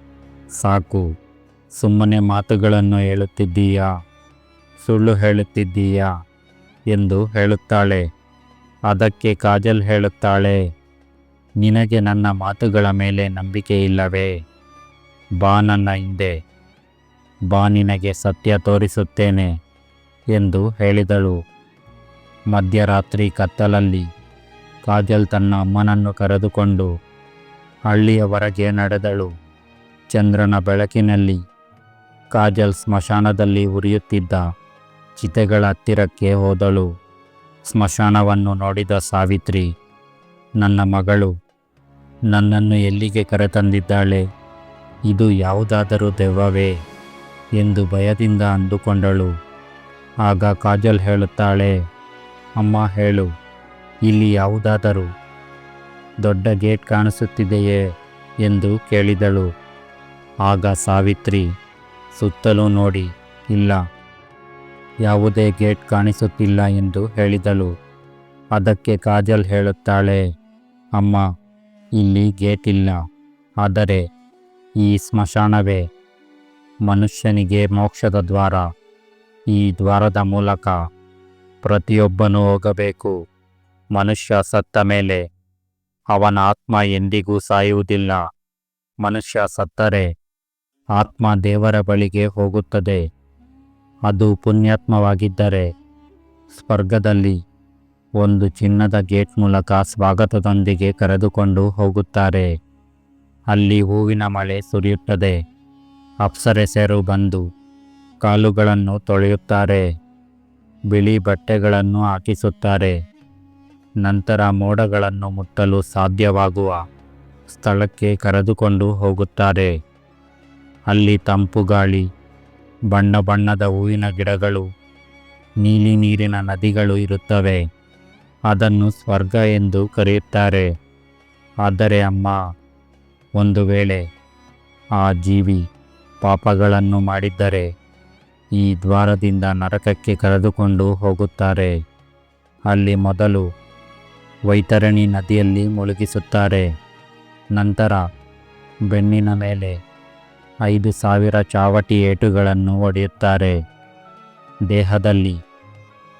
ಸಾಕು. ಸುಮ್ಮನೆ ಮಾತುಗಳನ್ನು ಹೇಳುತ್ತಿದ್ದೀಯಾ? ಸುಳ್ಳು ಹೇಳುತ್ತಿದ್ದೀಯಾ? ಎಂದು ಹೇಳುತ್ತಾಳೆ. ಅದಕ್ಕೆ ಕಾಜಲ್ ಹೇಳುತ್ತಾಳೆ, ನಿನಗೆ ನನ್ನ ಮಾತುಗಳ ಮೇಲೆ ನಂಬಿಕೆ ಇಲ್ಲವೇ? ಬಾ ನನ್ನ ಹಿಂದೆ. ಬಾ ನಿನಗೆ ಸತ್ಯ ತೋರಿಸುತ್ತೇನೆ ಎಂದು ಹೇಳಿದಳು. ಮಧ್ಯರಾತ್ರಿ ಕತ್ತಲಲ್ಲಿ ಕಾಜಲ್ ತನ್ನ ಅಮ್ಮನನ್ನು ಕರೆದುಕೊಂಡು ಹಳ್ಳಿಯ ಹೊರಗೆ ನಡೆದಳು. ಚಂದ್ರನ ಬೆಳಕಿನಲ್ಲಿ ಕಾಜಲ್ ಸ್ಮಶಾನದಲ್ಲಿ ಉರಿಯುತ್ತಿದ್ದ ಚಿತೆಗಳ ಹತ್ತಿರಕ್ಕೆ ಹೋದಳು. ಸ್ಮಶಾನವನ್ನು ನೋಡಿದ ಸಾವಿತ್ರಿ, ನನ್ನ ಮಗಳು, ನನ್ನನ್ನು ಎಲ್ಲಿಗೆ ಕರೆತಂದಿದ್ದಾಳೆ? ಇದು ಯಾವುದಾದರೂ ದೆವ್ವವೇ? ಎಂದು ಭಯದಿಂದ ಅಂದುಕೊಂಡಳು. ಆಗ ಕಾಜಲ್ ಹೇಳುತ್ತಾಳೆ, ಅಮ್ಮ, ಹೇಳು, ಇಲ್ಲಿ ಯಾವುದಾದರೂ ದೊಡ್ಡ ಗೇಟ್ ಕಾಣಿಸುತ್ತಿದೆಯೇ? ಎಂದು ಕೇಳಿದಳು. ಆಗ ಸಾವಿತ್ರಿ, ಸುತ್ತಲೂ ನೋಡಿ, ಇಲ್ಲ, ಯಾವುದೇ ಗೇಟ್ ಕಾಣಿಸುತ್ತಿಲ್ಲ ಎಂದು ಹೇಳಿದಳು. ಅದಕ್ಕೆ ಕಾಜಲ್ ಹೇಳುತ್ತಾಳೆ, ಅಮ್ಮ, ಇಲ್ಲಿ ಗೇಟ್ ಇಲ್ಲ, ಆದರೆ ಈ ಸ್ಮಶಾನವೇ? ಮನುಷ್ಯನಿಗೆ ಮೋಕ್ಷದ ದ್ವಾರ. ಈ ದ್ವಾರದ ಮೂಲಕ ಪ್ರತಿಯೊಬ್ಬನೂ ಹೋಗಬೇಕು. ಮನುಷ್ಯ ಸತ್ತ ಮೇಲೆ ಅವನ ಆತ್ಮ ಎಂದಿಗೂ ಸಾಯುವುದಿಲ್ಲ. ಮನುಷ್ಯ ಸತ್ತರೆ ಆತ್ಮ ದೇವರ ಬಳಿಗೆ ಹೋಗುತ್ತದೆ. ಅದು ಪುಣ್ಯಾತ್ಮವಾಗಿದ್ದರೆ ಸ್ವರ್ಗದಲ್ಲಿ ಒಂದು ಚಿನ್ನದ ಗೇಟ್ ಮೂಲಕ ಸ್ವಾಗತದೊಂದಿಗೆ ಕರೆದುಕೊಂಡು ಹೋಗುತ್ತಾರೆ. ಅಲ್ಲಿ ಹೂವಿನ ಮಳೆ ಸುರಿಯುತ್ತದೆ. ಅಪ್ಸರೆಸರು ಬಂದು ಕಾಲುಗಳನ್ನು ತೊಳೆಯುತ್ತಾರೆ, ಬಿಳಿ ಬಟ್ಟೆಗಳನ್ನು ಹಾಕಿಸುತ್ತಾರೆ. ನಂತರ ಮೋಡಗಳನ್ನು ಮುಟ್ಟಲು ಸಾಧ್ಯವಾಗುವ ಸ್ಥಳಕ್ಕೆ ಕರೆದುಕೊಂಡು ಹೋಗುತ್ತಾರೆ. ಅಲ್ಲಿ ತಂಪು ಗಾಳಿ, ಬಣ್ಣ ಬಣ್ಣದ ಹೂವಿನ ಗಿಡಗಳು, ನೀಲಿ ನೀರಿನ ನದಿಗಳು ಇರುತ್ತವೆ. ಅದನ್ನು ಸ್ವರ್ಗ ಎಂದು ಕರೆಯುತ್ತಾರೆ. ಆದರೆ ಅಮ್ಮ, ಒಂದು ವೇಳೆ ಆ ಜೀವಿ ಪಾಪಗಳನ್ನು ಮಾಡಿದ್ದರೆ ಈ ದ್ವಾರದಿಂದ ನರಕಕ್ಕೆ ಕರೆದುಕೊಂಡು ಹೋಗುತ್ತಾರೆ. ಅಲ್ಲಿ ಮೊದಲು ವೈತರಣಿ ನದಿಯಲ್ಲಿ ಮುಳುಗಿಸುತ್ತಾರೆ. ನಂತರ ಬೆನ್ನಿನ ಮೇಲೆ ಐದು ಸಾವಿರ ಚಾವಟಿ ಏಟುಗಳನ್ನು ಒಡೆಯುತ್ತಾರೆ. ದೇಹದಲ್ಲಿ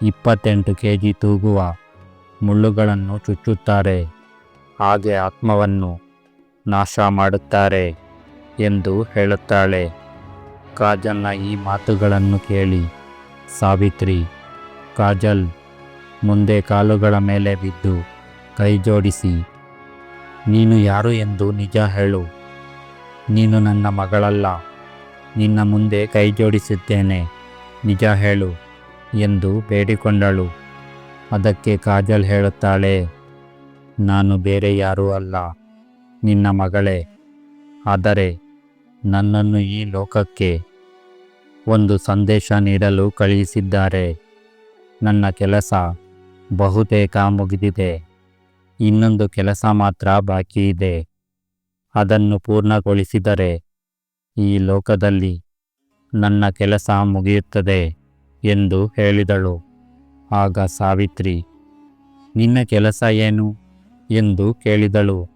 ಇಪ್ಪತ್ತೆಂಟು ಕೆ ಜಿ ತೂಗುವ ಮುಳ್ಳುಗಳನ್ನು ಚುಚ್ಚುತ್ತಾರೆ. ಹಾಗೆ ಆತ್ಮವನ್ನು ನಾಶ ಮಾಡುತ್ತಾರೆ ಎಂದು ಹೇಳುತ್ತಾಳೆ. ಕಾಜಲ್ನ ಈ ಮಾತುಗಳನ್ನು ಕೇಳಿ ಸಾವಿತ್ರಿ, ಕಾಜಲ್, ಮುಂದೆ ಕಾಲುಗಳ ಮೇಲೆ ಬಿದ್ದು ಕೈ ಜೋಡಿಸಿ, ನೀನು ಯಾರು ಎಂದು ನಿಜ ಹೇಳು. ನೀನು ನನ್ನ ಮಗಳಲ್ಲ, ನಿನ್ನ ಮುಂದೆ ಕೈ ಜೋಡಿಸುತ್ತೇನೆ ನಿಜ ಹೇಳು ಎಂದು ಬೇಡಿಕೊಂಡಳು. ಅದಕ್ಕೆ ಕಾಜಲ್ ಹೇಳುತ್ತಾಳೆ, ನಾನು ಬೇರೆ ಯಾರೂ ಅಲ್ಲ, ನಿನ್ನ ಮಗಳೇ. ಆದರೆ ನನ್ನನ್ನು ಈ ಲೋಕಕ್ಕೆ ಒಂದು ಸಂದೇಶ ನೀಡಲು ಕಳುಹಿಸಿದ್ದಾರೆ. ನನ್ನ ಕೆಲಸ ಬಹುತೇಕ ಮುಗಿದಿದೆ. ಇನ್ನೊಂದು ಕೆಲಸ ಮಾತ್ರ ಬಾಕಿ ಇದೆ. ಅದನ್ನು ಪೂರ್ಣಗೊಳಿಸಿದರೆ ಈ ಲೋಕದಲ್ಲಿ ನನ್ನ ಕೆಲಸ ಮುಗಿಯುತ್ತದೆ ಎಂದು ಹೇಳಿದಳು. ಆಗ ಸಾವಿತ್ರಿ, ನಿನ್ನ ಕೆಲಸ ಏನು? ಎಂದು ಕೇಳಿದಳು.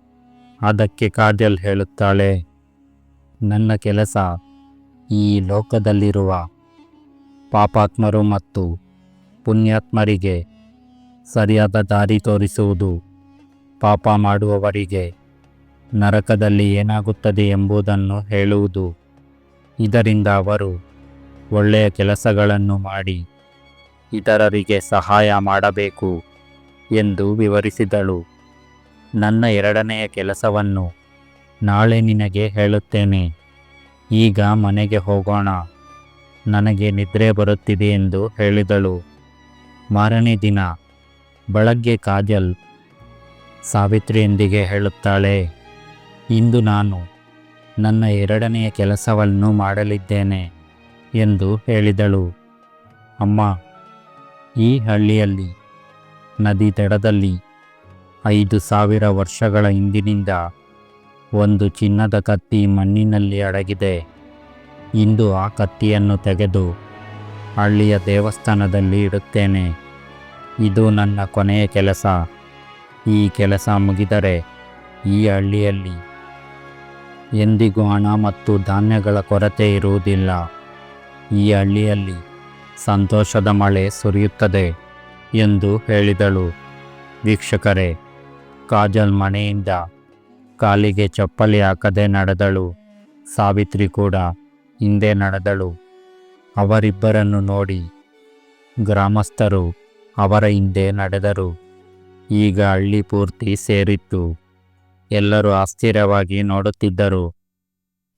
ಅದಕ್ಕೆ ಕಾಜಲ್ ಹೇಳುತ್ತಾಳೆ ನನ್ನ ಕೆಲಸ ಈ ಲೋಕದಲ್ಲಿರುವ ಪಾಪಾತ್ಮರು ಮತ್ತು ಪುಣ್ಯಾತ್ಮರಿಗೆ ಸರಿಯಾದ ದಾರಿ ತೋರಿಸುವುದು ಪಾಪ ಮಾಡುವವರಿಗೆ ನರಕದಲ್ಲಿ ಏನಾಗುತ್ತದೆ ಎಂಬುದನ್ನು ಹೇಳುವುದು. ಇದರಿಂದ ಅವರು ಒಳ್ಳೆಯ ಕೆಲಸಗಳನ್ನು ಮಾಡಿ ಇತರರಿಗೆ ಸಹಾಯ ಮಾಡಬೇಕು ಎಂದು ವಿವರಿಸಿದಳು. ನನ್ನ ಎರಡನೆಯ ಕೆಲಸವನ್ನು ನಾಳೆ ನಿನಗೆ ಹೇಳುತ್ತೇನೆ. ಈಗ ಮನೆಗೆ ಹೋಗೋಣ. ನನಗೆ ನಿದ್ರೆ ಬರುತ್ತಿದೆ ಎಂದು ಹೇಳಿದಳು. ಮಾರನೇ ದಿನ, ಬೆಳಗ್ಗೆ ಕಾಜಲ್ ಸಾವಿತ್ರಿಯೊಂದಿಗೆ ಹೇಳುತ್ತಾಳೆ, ಇಂದು ನಾನು ನನ್ನ ಎರಡನೆಯ ಕೆಲಸವನ್ನು ಮಾಡಲಿದ್ದೇನೆ ಎಂದು ಹೇಳಿದಳು. ಅಮ್ಮ, ಈ ಹಳ್ಳಿಯಲ್ಲಿ, ನದಿ ದಡದಲ್ಲಿ ಐದು ಸಾವಿರ ವರ್ಷಗಳ ಹಿಂದಿನಿಂದ ಒಂದು ಚಿನ್ನದ ಕತ್ತಿ ಮಣ್ಣಿನಲ್ಲಿ ಅಡಗಿದೆ. ಇಂದು ಆ ಕತ್ತಿಯನ್ನು ತೆಗೆದು ಹಳ್ಳಿಯ ದೇವಸ್ಥಾನದಲ್ಲಿ ಇಡುತ್ತೇನೆ. ಇದು ನನ್ನ ಕೊನೆಯ ಕೆಲಸ. ಈ ಕೆಲಸ ಮುಗಿದರೆ ಈ ಹಳ್ಳಿಯಲ್ಲಿ ಎಂದಿಗೂ ಹಣ ಮತ್ತು ಧಾನ್ಯಗಳ ಕೊರತೆ ಇರುವುದಿಲ್ಲ. ಈ ಹಳ್ಳಿಯಲ್ಲಿ ಸಂತೋಷದ ಮಳೆ ಸುರಿಯುತ್ತದೆ ಎಂದು ಹೇಳಿದಳು. ವೀಕ್ಷಕರೇ, ಕಾಜಲ್ ಮನೆಯಿಂದ ಕಾಲಿಗೆ ಚಪ್ಪಲಿ ಹಾಕದೆ ನಡೆದಳು. ಸಾವಿತ್ರಿ ಕೂಡ ಹಿಂದೆ ನಡೆದಳು. ಅವರಿಬ್ಬರನ್ನು ನೋಡಿ ಗ್ರಾಮಸ್ಥರು ಅವರ ಹಿಂದೆ ನಡೆದರು. ಈಗ ಹಳ್ಳಿ ಪೂರ್ತಿ ಸೇರಿತ್ತು. ಎಲ್ಲರೂ ಆಶ್ಚರ್ಯವಾಗಿ ನೋಡುತ್ತಿದ್ದರು.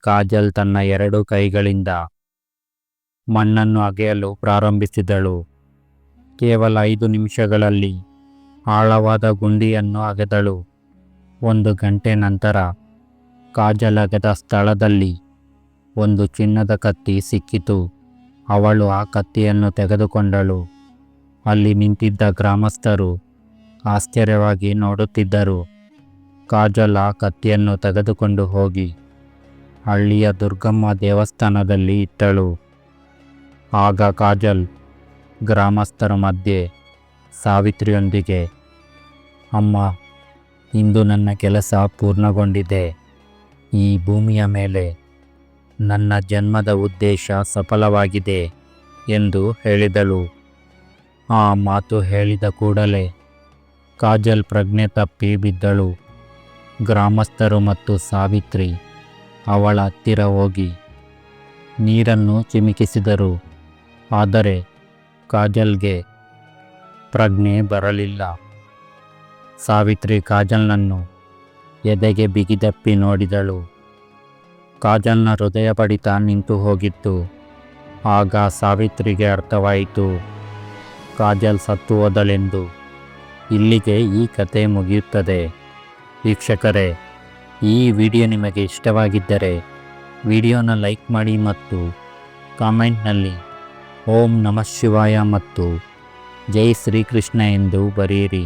ಕಾಜಲ್ ತನ್ನ ಎರಡು ಕೈಗಳಿಂದ ಮಣ್ಣನ್ನು ಅಗೆಯಲು ಪ್ರಾರಂಭಿಸಿದಳು. ಕೇವಲ ಐದು ನಿಮಿಷಗಳಲ್ಲಿ ಆಳವಾದ ಗುಂಡಿಯನ್ನು ಅಗೆದಳು. ಒಂದು ಗಂಟೆ ನಂತರ ಕಾಜಲಗದ ಸ್ಥಳದಲ್ಲಿ ಒಂದು ಚಿನ್ನದ ಕತ್ತಿ ಸಿಕ್ಕಿತು. ಅವಳು ಆ ಕತ್ತಿಯನ್ನು ತೆಗೆದುಕೊಂಡಳು. ಅಲ್ಲಿ ನಿಂತಿದ್ದ ಗ್ರಾಮಸ್ಥರು ಆಶ್ಚರ್ಯವಾಗಿ ನೋಡುತ್ತಿದ್ದರು. ಕಾಜಲ್ ಆ ಕತ್ತಿಯನ್ನು ತೆಗೆದುಕೊಂಡು ಹೋಗಿ ಹಳ್ಳಿಯ ದುರ್ಗಮ್ಮ ದೇವಸ್ಥಾನದಲ್ಲಿ ಇಟ್ಟಳು. ಆಗ ಕಾಜಲ್ ಗ್ರಾಮಸ್ಥರ ಮಧ್ಯೆ ಸಾವಿತ್ರಿಯೊಂದಿಗೆ, ಅಮ್ಮ ಇಂದು ನನ್ನ ಕೆಲಸ ಪೂರ್ಣಗೊಂಡಿದೆ. ಈ ಭೂಮಿಯ ಮೇಲೆ ನನ್ನ ಜನ್ಮದ ಉದ್ದೇಶ ಸಫಲವಾಗಿದೆ ಎಂದು ಹೇಳಿದಳು. ಆ ಮಾತು ಹೇಳಿದ ಕೂಡಲೇ ಕಾಜಲ್ ಪ್ರಜ್ಞೆ ತಪ್ಪಿ ಬಿದ್ದಳು. ಗ್ರಾಮಸ್ಥರು ಮತ್ತು ಸಾವಿತ್ರಿ ಅವಳ ಹತ್ತಿರ ಹೋಗಿ ನೀರನ್ನು ಚಿಮಿಕಿಸಿದರು. ಆದರೆ ಕಾಜಲ್ಗೆ ಪ್ರಜ್ಞೆ ಬರಲಿಲ್ಲ. ಸಾವಿತ್ರಿ ಕಾಜಲ್ನನ್ನು ಎದೆಗೆ ಬಿಗಿದಪ್ಪಿ ನೋಡಿದಳು. ಕಾಜಲ್ನ ಹೃದಯ ಬಡಿತ ನಿಂತು ಹೋಗಿತ್ತು. ಆಗ ಸಾವಿತ್ರಿಗೆ ಅರ್ಥವಾಯಿತು, ಕಾಜಲ್ ಸತ್ತು ಹೋದಳೆಂದು ಇಲ್ಲಿಗೆ ಈ ಕತೆ ಮುಗಿಯುತ್ತದೆ. ವೀಕ್ಷಕರೇ, ಈ ವಿಡಿಯೋ ನಿಮಗೆ ಇಷ್ಟವಾಗಿದ್ದರೆ ವಿಡಿಯೋನ ಲೈಕ್ ಮಾಡಿ ಮತ್ತು ಕಾಮೆಂಟ್ನಲ್ಲಿ ಓಂ ನಮಃ ಶಿವಾಯ ಮತ್ತು ಜೈ ಶ್ರೀಕೃಷ್ಣ ಎಂದು ಬರೆಯಿರಿ.